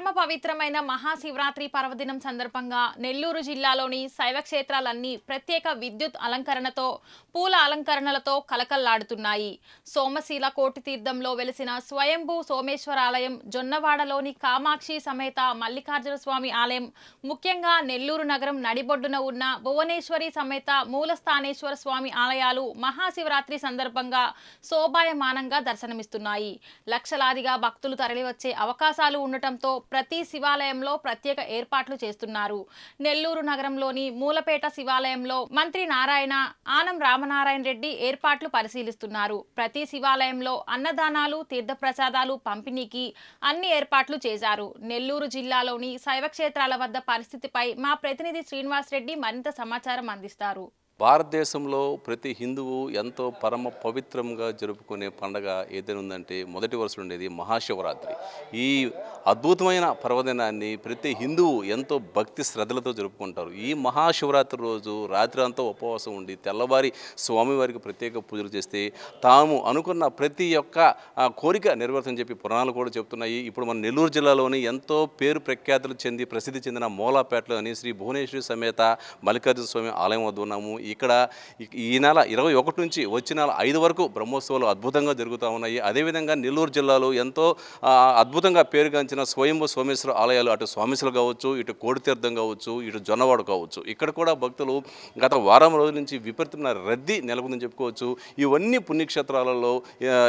పరమ పవిత్రమైన మహాశివరాత్రి పర్వదినం సందర్భంగా నెల్లూరు జిల్లాలోని శైవ క్షేత్రాలన్నీ ప్రత్యేక విద్యుత్ అలంకరణతో పూల అలంకరణలతో కలకల్లాడుతున్నాయి. సోమశీల కోటి తీర్థంలో వెలిసిన స్వయంభూ సోమేశ్వరాలయం జొన్నవాడలోని కామాక్షి సమేత మల్లికార్జున స్వామి ఆలయం ముఖ్యంగా నెల్లూరు నగరం నడిబొడ్డున ఉన్న భువనేశ్వరి సమేత మూలస్థానేశ్వర స్వామి ఆలయాలు మహాశివరాత్రి సందర్భంగా శోభాయమానంగా దర్శనమిస్తున్నాయి. లక్షలాదిగా భక్తులు తరలివచ్చే అవకాశాలు ఉండటంతో ప్రతి శివాలయంలో ప్రత్యేక ఏర్పాట్లు చేస్తున్నారు. నెల్లూరు నగరంలోని మూలపేట శివాలయంలో మంత్రి నారాయణ ఆనం రామనారాయణ రెడ్డి ఏర్పాట్లు పరిశీలిస్తున్నారు. ప్రతి శివాలయంలో అన్నదానాలు తీర్థప్రసాదాలు పంపిణీకి అన్ని ఏర్పాట్లు చేశారు. నెల్లూరు జిల్లాలోని శైవ క్షేత్రాల వద్ద పరిస్థితిపై మా ప్రతినిధి శ్రీనివాస్ రెడ్డి మరింత సమాచారం అందిస్తారు. భారతదేశంలో ప్రతి హిందువు ఎంతో పరమ పవిత్రంగా జరుపుకునే పండగ ఏదైనా ఉందంటే మొదటి వరుసలో ఉండేది మహాశివరాత్రి. ఈ అద్భుతమైన పర్వదినాన్ని ప్రతి హిందువు ఎంతో భక్తి శ్రద్ధలతో జరుపుకుంటారు. ఈ మహాశివరాత్రి రోజు రాత్రి అంతా ఉపవాసం ఉండి తెల్లవారి స్వామివారికి ప్రత్యేక పూజలు చేస్తే తాము అనుకున్న ప్రతి ఒక్క కోరిక నెరవేరుతుందని చెప్పి పురాణాలు కూడా చెప్తున్నాయి. ఇప్పుడు మన నెల్లూరు జిల్లాలోని ఎంతో పేరు ప్రఖ్యాతులు చెంది ప్రసిద్ధి చెందిన మూలాపేటలోని శ్రీ భువనేశ్వరి సమేత మల్లికార్జున స్వామి ఆలయం వద్ద ఉన్నాము. ఇక్కడ ఈ- నెల ఇరవై ఒకటి నుంచి వచ్చే నెల ఐదు వరకు బ్రహ్మోత్సవాలు అద్భుతంగా జరుగుతూ ఉన్నాయి. అదేవిధంగా నెల్లూరు జిల్లాలో ఎంతో అద్భుతంగా పేరుగాంచిన స్వయంభూ సోమేశ్వర ఆలయాలు అటు స్వామిసులు కావచ్చు ఇటు కోడితీర్థం కావచ్చు ఇటు జొన్నవాడు కావచ్చు. ఇక్కడ కూడా భక్తులు గత వారం రోజుల నుంచి విపరీతమైన రద్దీ నెలకొందని చెప్పుకోవచ్చు. ఇవన్నీ పుణ్యక్షేత్రాలలో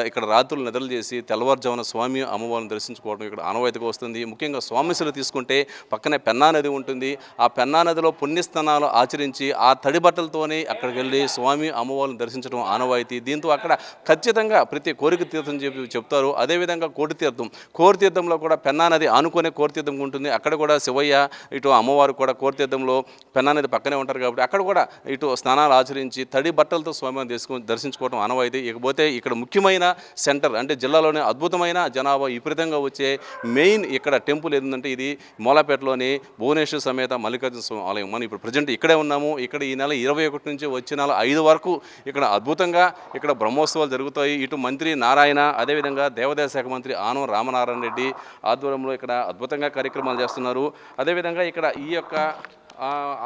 ఇక్కడ రాత్రులు నిద్రలు చేసి తెల్లవారుజామున స్వామి అమ్మవారిని దర్శించుకోవడం ఇక్కడ ఆనవాయితీగా వస్తుంది. ముఖ్యంగా స్వామిశ్వరులు తీసుకుంటే పక్కనే పెన్నా నది ఉంటుంది. ఆ పెన్నా నదిలో పుణ్యస్థానాలు ఆచరించి ఆ తడి బట్టలతోనే అక్కడికి వెళ్ళి స్వామి అమ్మవారిని దర్శించడం ఆనవాయితీ. దీంతో అక్కడ ఖచ్చితంగా ప్రతి కోరిక తీర్థం చెప్పి చెప్తారు. అదేవిధంగా కోటి తీర్థం. కోరి తీర్థంలో కూడా పెన్నా నది ఆనుకునే కోరి తీర్థం ఉంటుంది. అక్కడ కూడా శివయ్య ఇటు అమ్మవారు కూడా కోరి తీర్థంలో పెన్నా నది పక్కనే ఉంటారు కాబట్టి అక్కడ కూడా ఇటు స్నానాలు ఆచరించి తడి బట్టలతో స్వామిని తీసుకొని దర్శించుకోవడం ఆనవాయితీ. ఇకపోతే ఇక్కడ ముఖ్యమైన సెంటర్ అంటే జిల్లాలోనే అద్భుతమైన జనాభా విపరీతంగా వచ్చే మెయిన్ ఇక్కడ టెంపుల్ ఏంటంటే ఇది మూలాపేటలోని భువనేశ్వర సమేత మల్లికార్జున స్వామి ఆలయం. మనం ఇప్పుడు ప్రజెంట్ ఇక్కడే ఉన్నాము. ఇక్కడ ఈ నెల ఇరవై ఒకటి నుంచి వచ్చే నెల ఐదు వరకు ఇక్కడ అద్భుతంగా ఇక్కడ బ్రహ్మోత్సవాలు జరుగుతాయి. ఇటు మంత్రి నారాయణ అదేవిధంగా దేవాదాయ శాఖ మంత్రి ఆనం రామనారాయణ రెడ్డి ఆధ్వర్యంలో ఇక్కడ అద్భుతంగా కార్యక్రమాలు చేస్తున్నారు. అదేవిధంగా ఇక్కడ ఈ యొక్క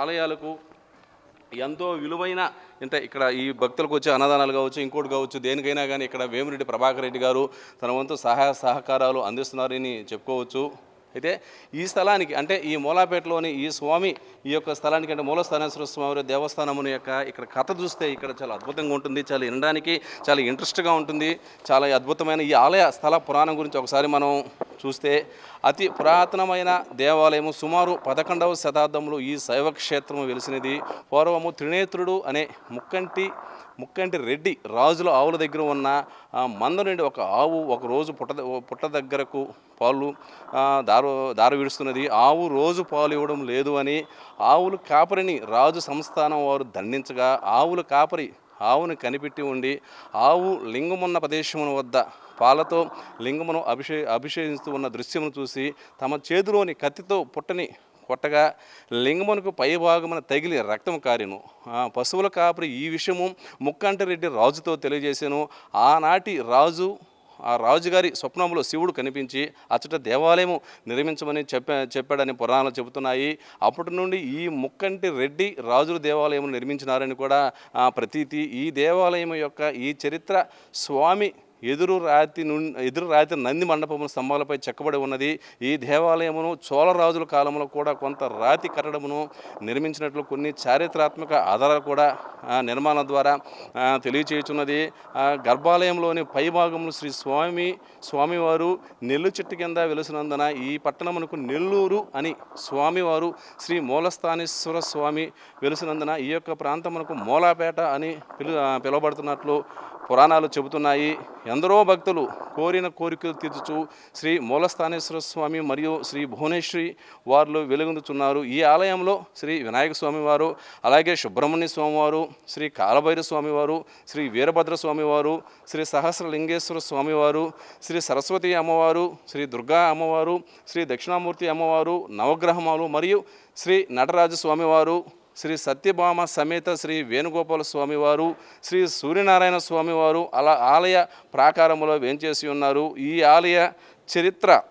ఆలయాలకు ఎంతో విలువైన అంటే ఇక్కడ ఈ భక్తులకు వచ్చే అన్నదానాలు కావచ్చు ఇంకోటి కావచ్చు దేనికైనా కానీ ఇక్కడ వేమిరెడ్డి ప్రభాకర్ రెడ్డి గారు తన వంతు సహాయ సహకారాలు అందిస్తున్నారని చెప్పుకోవచ్చు. అయితే ఈ స్థలానికి అంటే ఈ మూలాపేటలోని ఈ స్వామి ఈ యొక్క స్థలానికి అంటే మూలస్థానేశ్వర స్వామి దేవస్థానముని యొక్క ఇక్కడ కథ చూస్తే ఇక్కడ చాలా అద్భుతంగా ఉంటుంది చాలా వినడానికి చాలా ఇంట్రెస్ట్గా ఉంటుంది చాలా అద్భుతమైన ఈ ఆలయ స్థల పురాణం గురించి ఒకసారి మనం చూస్తే అతి పురాతనమైన దేవాలయము సుమారు పదకొండవ శతాబ్దంలో ఈ శైవ క్షేత్రము వెలిసినది. పూర్వము త్రినేత్రుడు అనే ముక్కంటి ముక్కంటి రెడ్డి రాజుల ఆవుల దగ్గర ఉన్న మంద నుండి ఒక ఆవు ఒక రోజు పుట్ట పుట్ట దగ్గరకు పాలు దారు దారు విడుస్తున్నది. ఆవు రోజు పాలు ఇవ్వడం లేదు అని ఆవులు కాపరిని రాజు సంస్థానం వారు దండించగా ఆవుల కాపరి ఆవును కనిపెట్టి ఉండి ఆవు లింగమున్న ప్రదేశమున వద్ద పాలతో లింగమును అభిషే అభిషేకిస్తూ ఉన్న దృశ్యమును చూసి తమ చేతిలోని కత్తితో పుట్టని కొట్టగా లింగమునకు పై భాగమున తగిలి రక్తం కారిను. పశువుల కాపరి ఈ విషయము ముక్కంటిరెడ్డి రాజుతో తెలియజేశాను ఆనాటి రాజు ఆ రాజుగారి స్వప్నంలో శివుడు కనిపించి అచ్చట దేవాలయము నిర్మించమని చెప్పా చెప్పాడని పురాణాలు చెబుతున్నాయి. అప్పటి నుండి ఈ ముక్కంటి రెడ్డి రాజుల దేవాలయం నిర్మించినారని కూడా ప్రతీతి. ఈ దేవాలయం యొక్క ఈ చరిత్ర స్వామి ఎదురు రాతి నుండి ఎదురు రాతి నంది మండపము స్తంభాలపై చెక్కబడి ఉన్నది. ఈ దేవాలయమును చోళరాజుల కాలంలో కూడా కొంత రాతి కట్టడమును నిర్మించినట్లు కొన్ని చారిత్రాత్మక ఆధారాలు కూడా నిర్మాణం ద్వారా తెలియచేయుచున్నది. గర్భాలయంలోని పై భాగంలో శ్రీ స్వామి స్వామివారు నెల్లు చెట్టు కింద వెలుసినందున ఈ పట్టణమునకు నెల్లూరు అని స్వామివారు శ్రీ మూలస్థానేశ్వర స్వామి వెలుసినందున ఈ యొక్క ప్రాంతమునకు మూలాపేట అని పిలు పిలువబడుతున్నట్లు పురాణాలు చెబుతున్నాయి. ఎందరో భక్తులు కోరిన కోరికలు తీర్చుచు శ్రీ మూలస్థానేశ్వర స్వామి మరియు శ్రీ భువనేశ్వరి వారిలో వెలుగొందుతున్నారు ఈ ఆలయంలో శ్రీ వినాయక స్వామి వారు అలాగే సుబ్రహ్మణ్య స్వామివారు శ్రీ కాలభైర స్వామివారు శ్రీ వీరభద్ర స్వామివారు శ్రీ సహస్రలింగేశ్వర స్వామివారు శ్రీ సరస్వతి అమ్మవారు శ్రీ దుర్గా అమ్మవారు శ్రీ దక్షిణామూర్తి అమ్మవారు నవగ్రహమాలు మరియు శ్రీ నటరాజ స్వామివారు శ్రీ సత్యభామ సమేత శ్రీ వేణుగోపాల స్వామివారు శ్రీ సూర్యనారాయణ స్వామివారు అలా ఆలయ ప్రాకారములో వేంచేసి ఉన్నారు. ఈ ఆలయ చరిత్ర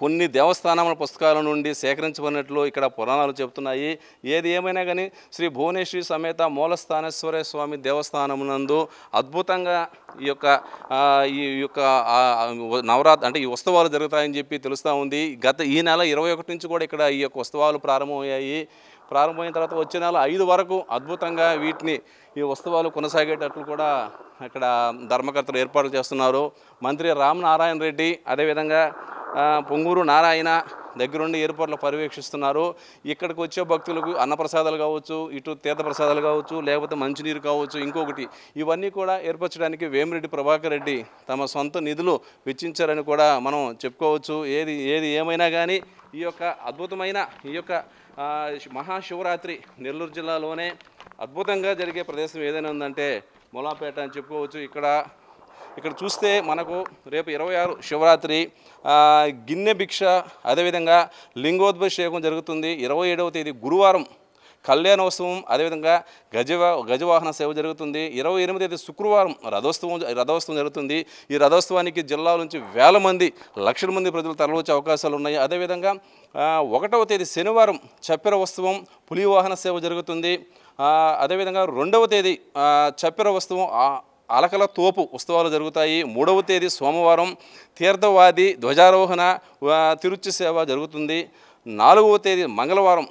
కొన్ని దేవస్థానముల పుస్తకాల నుండి సేకరించబడినట్లు ఇక్కడ పురాణాలు చెబుతున్నాయి. ఏది ఏమైనా కానీ శ్రీ భువనేశ్వరి సమేత మూలస్థానేశ్వర స్వామి దేవస్థానమునందు అద్భుతంగా ఈ యొక్క ఈ యొక్క నవరాత్రి అంటే ఈ ఉత్సవాలు జరుగుతాయని చెప్పి తెలుస్తూ ఉంది. గత ఈ నెల ఇరవై ఒకటి నుంచి కూడా ఇక్కడ ఈ యొక్క ఉత్సవాలు ప్రారంభమయ్యాయి. ప్రారంభమైన తర్వాత వచ్చే నెల ఐదు వరకు అద్భుతంగా వీటిని ఈ ఉత్సవాలు కొనసాగేటట్లు కూడా ఇక్కడ ధర్మకర్తలు ఏర్పాట్లు చేస్తున్నారు. మంత్రి రామనారాయణ రెడ్డి అదేవిధంగా పొంగూరు నారాయణ దగ్గరుండి ఏర్పాట్లు పర్యవేక్షిస్తున్నారు. ఇక్కడికి వచ్చే భక్తులకు అన్నప్రసాదాలు కావచ్చు ఇటు తీర్థప్రసాదాలు కావచ్చు లేకపోతే మంచినీరు కావచ్చు ఇంకొకటి. ఇవన్నీ కూడా ఏర్పరచడానికి వేమిరెడ్డి ప్రభాకర్ రెడ్డి తమ సొంత నిధులు వెచ్చించారని కూడా మనం చెప్పుకోవచ్చు. ఏది ఏది ఏమైనా కానీ ఈ యొక్క అద్భుతమైన ఈ యొక్క మహాశివరాత్రి నెల్లూరు జిల్లాలోనే అద్భుతంగా జరిగే ప్రదేశం ఏదైనా ఉందంటే మొలాపేట అని చెప్పుకోవచ్చు. ఇక్కడ ఇక్కడ చూస్తే మనకు రేపు ఇరవై ఆరు శివరాత్రి గిన్నె భిక్ష అదేవిధంగా లింగోద్భషేకం జరుగుతుంది. ఇరవై ఏడవ తేదీ గురువారం కళ్యాణోత్సవం అదేవిధంగా గజవా గజవాహన సేవ జరుగుతుంది. ఇరవై ఎనిమిది తేదీ శుక్రవారం రథోత్సవం రథోత్సవం జరుగుతుంది. ఈ రథోత్సవానికి జిల్లాల నుంచి వేల మంది లక్షల మంది ప్రజలు తరలివచ్చే అవకాశాలు ఉన్నాయి. అదేవిధంగా ఒకటవ తేదీ శనివారం చప్పెర ఉత్సవం పులివాహన సేవ జరుగుతుంది. అదేవిధంగా రెండవ తేదీ చప్పెర ఉత్సవం అలకల తోపు ఉత్సవాలు జరుగుతాయి. మూడవ తేదీ సోమవారం తీర్థవాది ధ్వజారోహణ తిరుచి సేవ జరుగుతుంది. నాలుగవ తేదీ మంగళవారం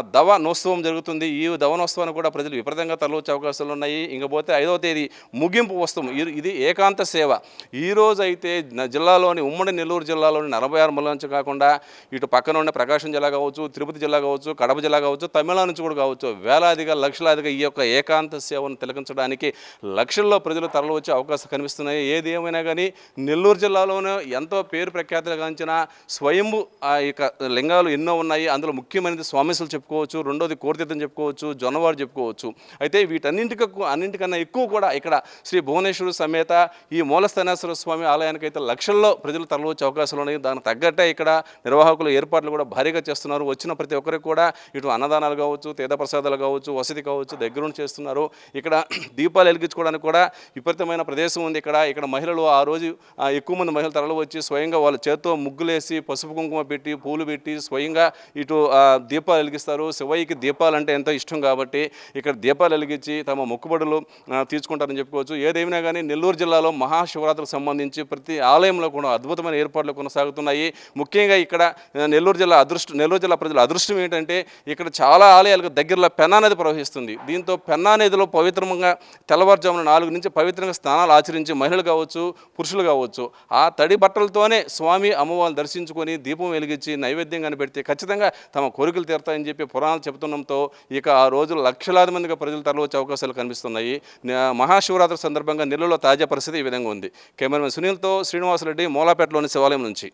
దవ నోత్సవం జరుగుతుంది. ఈ దవనోత్సవాన్ని కూడా ప్రజలు విపరీతంగా తరలివచ్చే అవకాశాలు ఉన్నాయి. ఇంకపోతే ఐదవ తేదీ ముగింపు ఉత్సవం ఇది- ఇది ఏకాంత సేవ. ఈ రోజు అయితే జిల్లాలోని ఉమ్మడి నెల్లూరు జిల్లాలోని నలభై ఆరు మండలం నుంచి కాకుండా ఇటు పక్కన ఉన్న ప్రకాశం జిల్లా కావచ్చు తిరుపతి జిల్లా కావచ్చు కడప జిల్లా కావచ్చు తమిళనాడు నుంచి కూడా కావచ్చు వేలాదిగా లక్షలాదిగా ఈ యొక్క ఏకాంత సేవను తిలకించడానికి లక్షల్లో ప్రజలు తరలివచ్చే అవకాశం కనిపిస్తున్నాయి. ఏది ఏమైనా కానీ నెల్లూరు జిల్లాలోనే ఎంతో పేరు ప్రఖ్యాతులు గాంచిన స్వయంభు ఆ యొక్క లింగాలు ఎన్నో ఉన్నాయి. అందులో ముఖ్యమైనది స్వామి స్వామిసులు చెప్పుకోవచ్చు రెండోది కోరితీర్థం చెప్పుకోవచ్చు జొన్నవారు చెప్పుకోవచ్చు. అయితే వీటన్నింటికి అన్నింటికన్నా ఎక్కువ కూడా ఇక్కడ శ్రీ భువనేశ్వరు సమేత ఈ మూలస్థానేశ్వర స్వామి ఆలయానికి అయితే లక్షల్లో ప్రజలు తరలివచ్చే అవకాశాలు ఉన్నాయి. దానికి తగ్గట్టే ఇక్కడ నిర్వాహకులు ఏర్పాట్లు కూడా భారీగా చేస్తున్నారు. వచ్చిన ప్రతి ఒక్కరికి కూడా ఇటు అన్నదానాలు కావచ్చు తీర్థ ప్రసాదాలు కావచ్చు వసతి కావచ్చు దగ్గరుండి చేస్తున్నారు. ఇక్కడ దీపాలు వెలిగించుకోవడానికి కూడా విపరీతమైన ప్రదేశం ఉంది ఇక్కడ. ఇక్కడ మహిళలు ఆ రోజు ఎక్కువ మంది మహిళలు తరలి వచ్చి స్వయంగా వాళ్ళ చేత్తో ముగ్గులేసి పసుపు కుంకుమ పెట్టి పూలు పెట్టి స్వయంగా ఇటు దీపాలు వెలిగిస్తారు. శివయ్యకి దీపాలు అంటే ఎంతో ఇష్టం కాబట్టి ఇక్కడ దీపాలు వెలిగించి తమ మొక్కుబడులు తీసుకుంటారని తీర్చుకుంటారని చెప్పుకోవచ్చు. ఏదేమైనా కానీ నెల్లూరు జిల్లాలో మహాశివరాత్రికి సంబంధించి ప్రతి ఆలయంలో కూడా అద్భుతమైన ఏర్పాట్లు కొనసాగుతున్నాయి. ముఖ్యంగా ఇక్కడ నెల్లూరు జిల్లా అదృష్టం నెల్లూరు జిల్లా ప్రజల అదృష్టం ఏంటంటే ఇక్కడ చాలా ఆలయాలకు దగ్గరలో పెన్నా నది ప్రవహిస్తుంది. దీంతో పెన్నా నదిలో పవిత్రంగా తెల్లవారుజామున నాలుగు నుంచి పవిత్రంగా స్నానాలు ఆచరించి మహిళలు కావచ్చు పురుషులు కావచ్చు ఆ తడి బట్టలతోనే స్వామి అమ్మవారిని దర్శించుకొని దీపం వెలిగించి నైవేద్యం కనిపెడితే ఖచ్చితంగా తమ కోరికలు తీరుతాయని చెప్పి పురాణాలు చెబుతుండంతో ఇక ఆ రోజు లక్షలాది మందిగా ప్రజలు తరలివచ్చే అవకాశాలు కనిపిస్తున్నాయి. మహాశివరాత్రి సందర్భంగా నెల్లూరులో తాజా పరిస్థితి ఈ విధంగా ఉంది. కెమెరామెన్ సునీల్తో శ్రీనివాసరెడ్డి మూలాపేటలోని శివాలయం నుంచి.